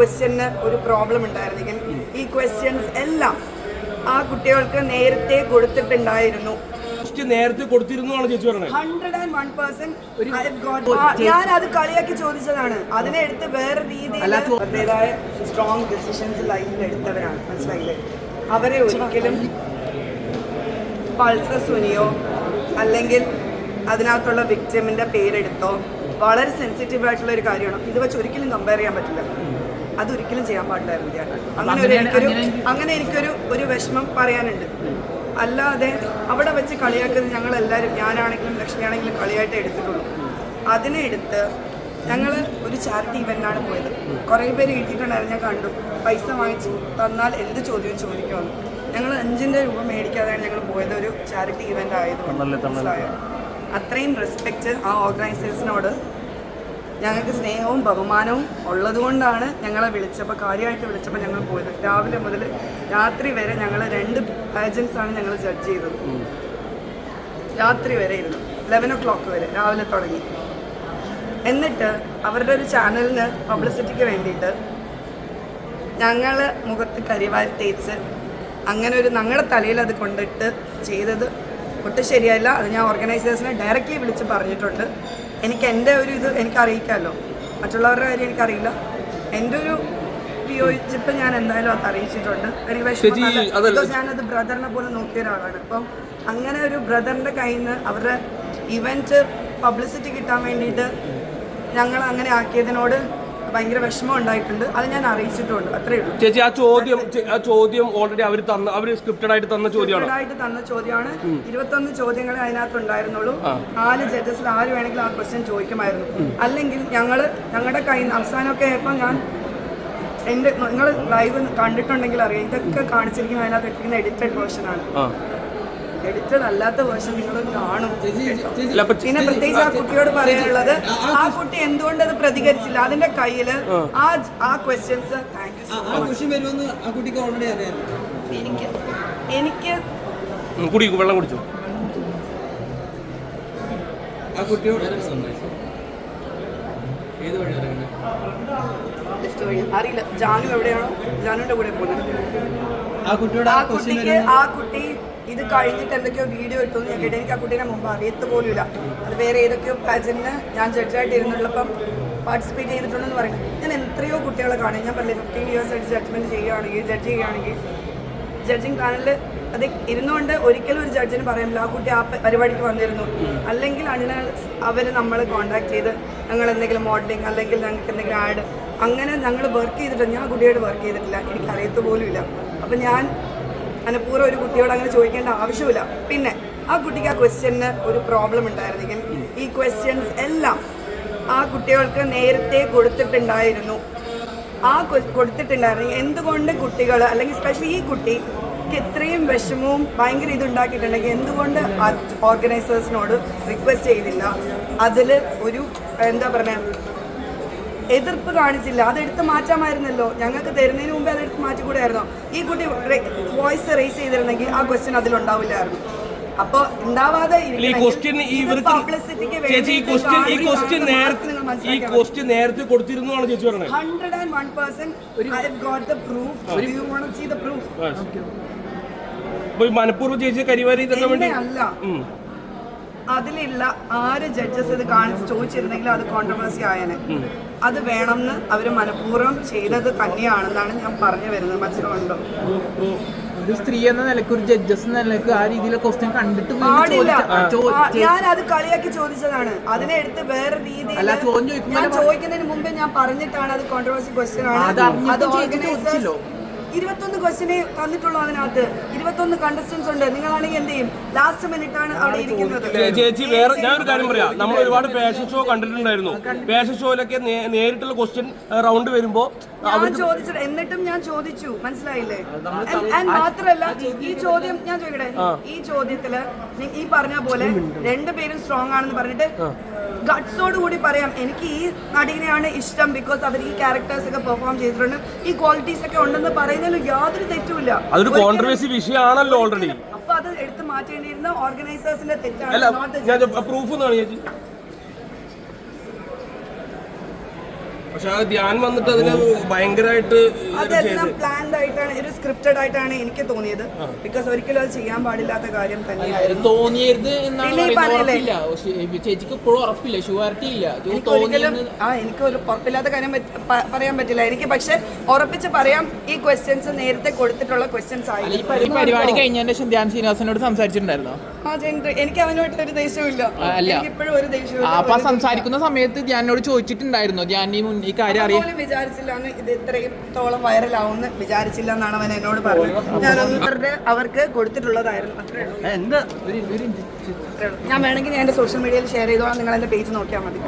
Question ഒരു problem ഉണ്ടായിരുന്നെങ്കിൽ ഈ ക്വസ്റ്റ്യൻസ് എല്ലാം ആ കുട്ടികൾക്ക് നേരത്തെ കൊടുത്തിട്ടുണ്ടായിരുന്നു. നേരത്തെ കൊടുത്തിരുന്നു ചേച്ചി പറഞ്ഞത്. ഹൺഡ്രഡ് ആൻഡ് വൺ പേഴ്സൺ ഞാൻ അത് കളിയാക്കി ചോദിച്ചതാണ്. അതിനെ എടുത്ത് വേറെ രീതിയിൽ അവരുടേതായ സ്ട്രോങ് ഡിസിഷൻസ് ലൈഫിൽ എടുത്തവരാണ്. മനസ്സിലായില്ലേ? അവരെ ഒരിക്കലും പൾസർ സുനിയോ അല്ലെങ്കിൽ അതിനകത്തുള്ള വിക്ടിമിന്റെ പേരെടുത്തോ വളരെ സെൻസിറ്റീവ് ആയിട്ടുള്ള ഒരു കാര്യമാണ്? ഇത് വെച്ച് ഒരിക്കലും കമ്പയർ ചെയ്യാൻ പറ്റില്ല. അതൊരിക്കലും ചെയ്യാൻ പാടില്ലായിരുന്നു അങ്ങനെ ഒരു എനിക്കൊരു അങ്ങനെ എനിക്കൊരു ഒരു വിഷമം പറയാനുണ്ട്. അല്ലാതെ അവിടെ വെച്ച് കളിയാക്കുന്നത് ഞങ്ങൾ എല്ലാവരും ഞാനാണെങ്കിലും ലക്ഷ്മിയാണെങ്കിലും കളിയായിട്ട് എടുത്തിട്ടുള്ളൂ. അതിനെ എടുത്ത് ഞങ്ങൾ ഒരു ചാരിറ്റി ഇവന്റാണ് പോയത്. കുറേ പേര് എഴുതിയിട്ടുണ്ടായിരുന്നു ഞാൻ കണ്ടു. പൈസ വാങ്ങിച്ചു തന്നാൽ എന്ത് ചോദ്യവും ചോദിക്കുമെന്ന്. ഞങ്ങൾ അഞ്ചിന്റെ രൂപ മേടിക്കാതെയാണ് ഞങ്ങൾ പോയത്. ഒരു ചാരിറ്റി ഇവന്റ് ആയതുകൊണ്ട്? അത്രയും റെസ്പെക്റ്റ് ആ ഓർഗനൈസേഴ്സിനോട് ഞങ്ങൾക്ക് സ്നേഹവും ബഹുമാനവും ഉള്ളതുകൊണ്ടാണ് ഞങ്ങളെ വിളിച്ചപ്പോൾ കാര്യമായിട്ട് വിളിച്ചപ്പോൾ ഞങ്ങൾ പോയത്. രാവിലെ മുതൽ രാത്രി വരെ ഞങ്ങൾ രണ്ട് പാജൻസാണ് ഞങ്ങൾ ജഡ്ജ് ചെയ്തത്. രാത്രി വരെ ഇരുന്നു. ലെവൻ ഒ ക്ലോക്ക് വരെ രാവിലെ തുടങ്ങി. എന്നിട്ട് അവരുടെ ഒരു ചാനലിന് പബ്ലിസിറ്റിക്ക് വേണ്ടിയിട്ട് ഞങ്ങൾ മുഖത്ത് കരിവാരി തേച്ച് അങ്ങനെ ഒരു ഞങ്ങളുടെ തലയിൽ അത് കൊണ്ടിട്ട് ചെയ്തത്. ഒട്ടും ശരിയല്ല അത് ഞാൻ ഓർഗനൈസേഴ്സിനെ ഡയറക്റ്റ്ലി വിളിച്ച് പറഞ്ഞിട്ടുണ്ട്. എനിക്ക് എന്റെ ഒരു ഇത് എനിക്ക് അറിയിക്കാമല്ലോ മറ്റുള്ളവരുടെ കാര്യം എനിക്കറിയില്ല. എന്റെ ഒരു വിയോജിപ്പ് ഞാൻ എന്തായാലും അത് അറിയിച്ചിട്ടുണ്ട്. എനിക്ക് വിഷമം ഞാനത് ബ്രദറിനെ പോലെ നോക്കിയ ഒരാളാണ്. അപ്പം അങ്ങനെ ഒരു ബ്രദറിന്റെ കയ്യിൽ നിന്ന് അവരുടെ ഇവന്റ് പബ്ലിസിറ്റി കിട്ടാൻ വേണ്ടിയിട്ട് ഞങ്ങൾ അങ്ങനെ ആക്കിയതിനോട് ഭയങ്കര വിഷമം ഉണ്ടായിട്ടുണ്ട്. അത് ഞാൻ അറിയിച്ചിട്ടുണ്ട്. അത്രേ ഉള്ളൂ. ചേച്ചി ആ ചോദ്യം ആ ചോദ്യം ഓൾറെഡി അവർ തന്ന അവർ സ്ക്രിപ്റ്റഡ് ആയിട്ട് തന്ന ചോദ്യമാണ്? ആയിട്ട് തന്ന ചോദ്യമാണ്. ഇരുപത്തൊന്ന് ചോദ്യങ്ങൾ അതിനകത്ത് ഉണ്ടായിരുന്നുള്ളൂ. നാല് ജഡ്ജസിൽ ആര് വേണമെങ്കിലും ആ ക്വസ്റ്റ്യൻ ചോദിക്കുമായിരുന്നു. അല്ലെങ്കിൽ ഞങ്ങൾ ഞങ്ങളുടെ കയ്യിൽ നിന്ന് അവസാനമൊക്കെ ആയപ്പോൾ ഞാൻ എന്റെ നിങ്ങൾ ലൈവ് കണ്ടിട്ടുണ്ടെങ്കിൽ അറിയാം. ഇതൊക്കെ കാണിച്ചിരിക്കുന്ന അതിനകത്ത് എഡിറ്റഡ് വേർഷനാണ് ആ. എഡിറ്റഡ് അല്ലാത്ത വേർഷൻ നിങ്ങൾ കാണും. പിന്നെ പ്രത്യേകിച്ച് ആ കുട്ടിയോട് പറയാനുള്ളത് ആ കുട്ടി എന്തുകൊണ്ട് അത് പ്രതികരിച്ചില്ല? അതിന്റെ കയ്യിൽ ആ. ആ ക്വസ്റ്റ്യൻസ് താങ്ക് സോ ആ ക്വസ്റ്റ്യൻ വരുമെന്ന് ആ കുട്ടിക്ക് ഓൾറെഡി അറിയാം എനിക്ക് എനിക്ക് കുടി വെള്ളം കുടിച്ചു. ആ കുട്ടിയോട് ലിഫ്റ്റ് വഴി അറിയില്ല. ജാനു എവിടെയാണോ? ജാനുവിന്റെ കൂടെ പോകുന്നത് ആ കുട്ടിയോട് ആ ആ കുട്ടിക്ക് ആ കുട്ടി ഇത് കഴിഞ്ഞിട്ട് എന്തൊക്കെയോ വീഡിയോ ഇട്ടു. ഞാൻ കേട്ടു എനിക്ക് ആ കുട്ടീനെ മുമ്പ് അറിയത്ത് പോലുമില്ല. അത് വേറെ ഏതൊക്കെയോ പാജന്റിന് ഞാൻ ജഡ്ജായിട്ട് ഇരുന്നുള്ളപ്പം പാർട്ടിസിപ്പേറ്റ് ചെയ്തിട്ടുണ്ടെന്ന് പറയുന്നത്. ഞാൻ എത്രയോ കുട്ടികളെ കാണും. ഞാൻ പറഞ്ഞില്ല ഫിഫ്റ്റീൻ ഇയേഴ്സ് ആയിട്ട് ജഡ്ജ്മെന്റ് ചെയ്യുകയാണെങ്കിൽ ജഡ്ജ് ചെയ്യുകയാണെങ്കിൽ ജഡ്ജിങ് പാനലിൽ അത് ഇരുന്നുകൊണ്ട് ഒരിക്കലും ഒരു ജഡ്ജിന് പറയാനില്ല ആ കുട്ടി ആ പരിപാടിക്ക് വന്നിരുന്നു. അല്ലെങ്കിൽ അണ്ണ അവർ നമ്മളെ കോൺടാക്ട് ചെയ്ത് ഞങ്ങൾ എന്തെങ്കിലും മോഡലിംഗ് അല്ലെങ്കിൽ ഞങ്ങൾക്ക് എന്തെങ്കിലും ആഡ് അങ്ങനെ ഞങ്ങൾ വർക്ക് ചെയ്തിട്ടുണ്ട് ഞാൻ കുട്ടിയോട് വർക്ക് ചെയ്തിട്ടില്ല. എനിക്ക് അറിയത്ത് പോലും ഇല്ല അപ്പം ഞാൻ മനഃപൂർവം ഒരു കുട്ടിയോട് അങ്ങനെ ചോദിക്കേണ്ട ആവശ്യമില്ല പിന്നെ ആ കുട്ടിക്ക് ആ ക്വസ്റ്റ്യന് ഒരു പ്രോബ്ലം ഉണ്ടായിരുന്നെങ്കിൽ ഈ ക്വസ്റ്റ്യൻസ് എല്ലാം ആ കുട്ടികൾക്ക് നേരത്തെ കൊടുത്തിട്ടുണ്ടായിരുന്നു. ആ കൊടുത്തിട്ടുണ്ടായിരുന്നു. എന്തുകൊണ്ട് കുട്ടികൾ അല്ലെങ്കിൽ സ്പെഷ്യലി ഈ കുട്ടിക്ക് ഇത്രയും വിഷമവും ഭയങ്കര ഇതുണ്ടാക്കിയിട്ടുണ്ടെങ്കിൽ എന്തുകൊണ്ട് ഓർഗനൈസേഴ്സിനോട് റിക്വസ്റ്റ് ചെയ്തില്ല? അതിൽ ഒരു എന്താ പറയുക എതിർപ്പ് കാണിച്ചില്ല. അതെടുത്ത് മാറ്റാമായിരുന്നല്ലോ. ഞങ്ങൾക്ക് തരുന്നതിന് മുമ്പേ അതെടുത്ത് മാറ്റിക്കൂടായിരുന്നോ ഈ കുട്ടി വോയിസ് റേസ് ചെയ്തിരുന്നെങ്കിൽ ആ ക്വസ്റ്റ്യൻ അതിലുണ്ടാവില്ലായിരുന്നു. അപ്പോൾ ഉണ്ടാവാതെ ഇല്ല, ഈ ക്വസ്റ്റ്യൻ ഈ ഇവർക്ക് ചേച്ചി ഈ ക്വസ്റ്റ്യൻ ഈ ക്വസ്റ്റ്യൻ നേരത്തെ ഈ ക്വസ്റ്റ്യൻ നേരത്തെ കൊടുത്തിരുന്നു ആണ് ചേച്ചി പറഞ്ഞത്. Hundred and one percent I have got the proof you want see the proof അപ്പൊ ഈ മനഃപൂർവം ചേച്ചി കരിവാരി തന്നെ വേണ്ടി അല്ല. അതിലുള്ള ആര് ജഡ്ജസ് ഇത് കാണിച്ച് ചോദിച്ചിരുന്നെങ്കിൽ അത് കോൺട്രവേഴ്സി ആയനെ. അത് വേണമെന്ന് അവർ മനഃപൂർവം ചെയ്തത് തന്നെയാണെന്നാണ് ഞാൻ പറഞ്ഞു വരുന്നത്. മനസ്സിലുണ്ടോ ഒരു സ്ത്രീ എന്ന നിലയ്ക്ക് ഒരു ജഡ്ജസ് എന്ന നിലയ്ക്ക് ആ രീതിയിലെ ക്വസ്റ്റ്യൻ കണ്ടിട്ട് ഞാൻ അത് കളിയാക്കി ചോദിച്ചതാണ്. അതിനെ എടുത്ത് വേറെ രീതിയിൽ ഞാൻ ചോദിക്കുന്നതിന് മുമ്പേ ഞാൻ പറഞ്ഞിട്ടാണ് അത് കോൺട്രവേഴ്സി ക്വസ്റ്റ്യൻ ആണ്. അത് ഓർഗനൈസേഴ്സ്. ഇരുപത്തൊന്ന് ക്വസ്റ്റിനെ തന്നിട്ടുള്ളൂ അതിനകത്ത്. ഇരുപത്തൊന്ന് കണ്ടസ്റ്റൻസ് ഉണ്ട്. നിങ്ങളാണെങ്കിൽ എന്ത് ചെയ്യും? ലാസ്റ്റ് മിനിറ്റ് ആണ് അവിടെ ഇരിക്കുന്നത്. ചേച്ചി വേറെ ഞാൻ ഒരു കാര്യം പറയാം. നമ്മൾ ഒരുപാട് ഫാഷൻ ഷോ കണ്ടിട്ടുണ്ടായിരുന്നു ഫാഷൻ ഷോയിലൊക്കെ നേരിട്ടുള്ള ക്വസ്റ്റ്യൻ റൗണ്ട് വരുമ്പോ ഞാൻ ചോദിച്ചിട്ട് എന്നിട്ടും ഞാൻ ചോദിച്ചു. മനസ്സിലായില്ലേ? മാത്രല്ല ഈ ചോദ്യം ഞാൻ ചോദിക്കട്ടെ? ഈ ചോദ്യത്തിൽ ഈ പറഞ്ഞ പോലെ രണ്ടുപേരും സ്ട്രോങ് ആണെന്ന് പറഞ്ഞിട്ട് ഗട്ട്സോട് കൂടി പറയാം. എനിക്ക് ഈ നടീനെയാണ് ഇഷ്ടം ബിക്കോസ് അവർ ഈ ക്യാരക്ടേഴ്സ് ഒക്കെ പെർഫോം ചെയ്തിട്ടുണ്ട്. ഈ ക്വാളിറ്റീസ് ഒക്കെ ഉണ്ടെന്ന് പറയുന്നതിൽ യാതൊരു തെറ്റുമില്ല. അതൊരു കോൺട്രവേഴ്സി വിഷയമാണല്ലോ ഓൾറെഡി അപ്പൊ അത് എടുത്ത് മാറ്റേണ്ടിയിരുന്ന ഓർഗനൈസേഴ്സിന്റെ തെറ്റാണ്. പ്രൂഫ് എന്നാണ് ചേച്ചി പക്ഷെ ആ ധ്യാൻ വന്നിട്ട് അതിന് ഭയങ്കരമായിട്ട് അതെല്ലാം പ്ലാൻഡ് ആയിട്ടാണ് ഒരു സ്ക്രിപ്റ്റഡ് ആയിട്ടാണ് എനിക്ക് തോന്നിയത്. ബിക്കോസ് ഒരിക്കലും അത് ചെയ്യാൻ പാടില്ലാത്ത കാര്യം തന്നെയായിരുന്നു. തോന്നിയത് എന്നാണ് ചേച്ചിക്ക് ഇപ്പോഴും ഉറപ്പില്ല. ഷുവാരിറ്റി ഇല്ല. ഇത് എനിക്ക് ഒരിക്കലും ആ എനിക്ക് ഒരു ഉറപ്പില്ലാത്ത കാര്യം പറയാൻ പറ്റില്ല. എനിക്ക് പക്ഷെ ഉറപ്പിച്ച് പറയാം ഈ ക്വസ്റ്റ്യൻസ് നേരത്തെ കൊടുത്തിട്ടുള്ള ക്വസ്റ്റ്യൻസ് ആയി പരിപാടി കഴിഞ്ഞതിന് ശേഷം ധ്യാൻ ശ്രീനിവാസനോട് സംസാരിച്ചിട്ടുണ്ടായിരുന്നോ? എനിക്ക് അവനോട്ട് ഒരു ദേഷ്യമില്ല അല്ല. എനിക്ക് ഇപ്പോഴും ഒരു ദേഷ്യമില്ല ആ, അപ്പൊ സംസാരിക്കുന്ന സമയത്ത് ധ്യാനോട് ചോദിച്ചിട്ടുണ്ടായിരുന്നു? ധ്യാൻ മുൻ- ഈ കാര്യം അറിയാം. വിചാരിച്ചില്ല ഇത് ഇത്രയും തോളം വൈറലാവുമെന്ന് വിചാരിച്ചില്ല എന്നാണ് അവൻ എന്നോട് പറഞ്ഞത്. ഞാനൊന്ന് അവരുടെ അവർക്ക് കൊടുത്തിട്ടുള്ളതായിരുന്നു. അത്രേ ഉള്ളൂ. ഉള്ളൂ. ഞാൻ വേണമെങ്കിൽ ഞാൻ എന്റെ സോഷ്യൽ മീഡിയയിൽ ഷെയർ ചെയ്തോളാം. നിങ്ങൾ എന്റെ പേജ് നോക്കിയാൽ മതി.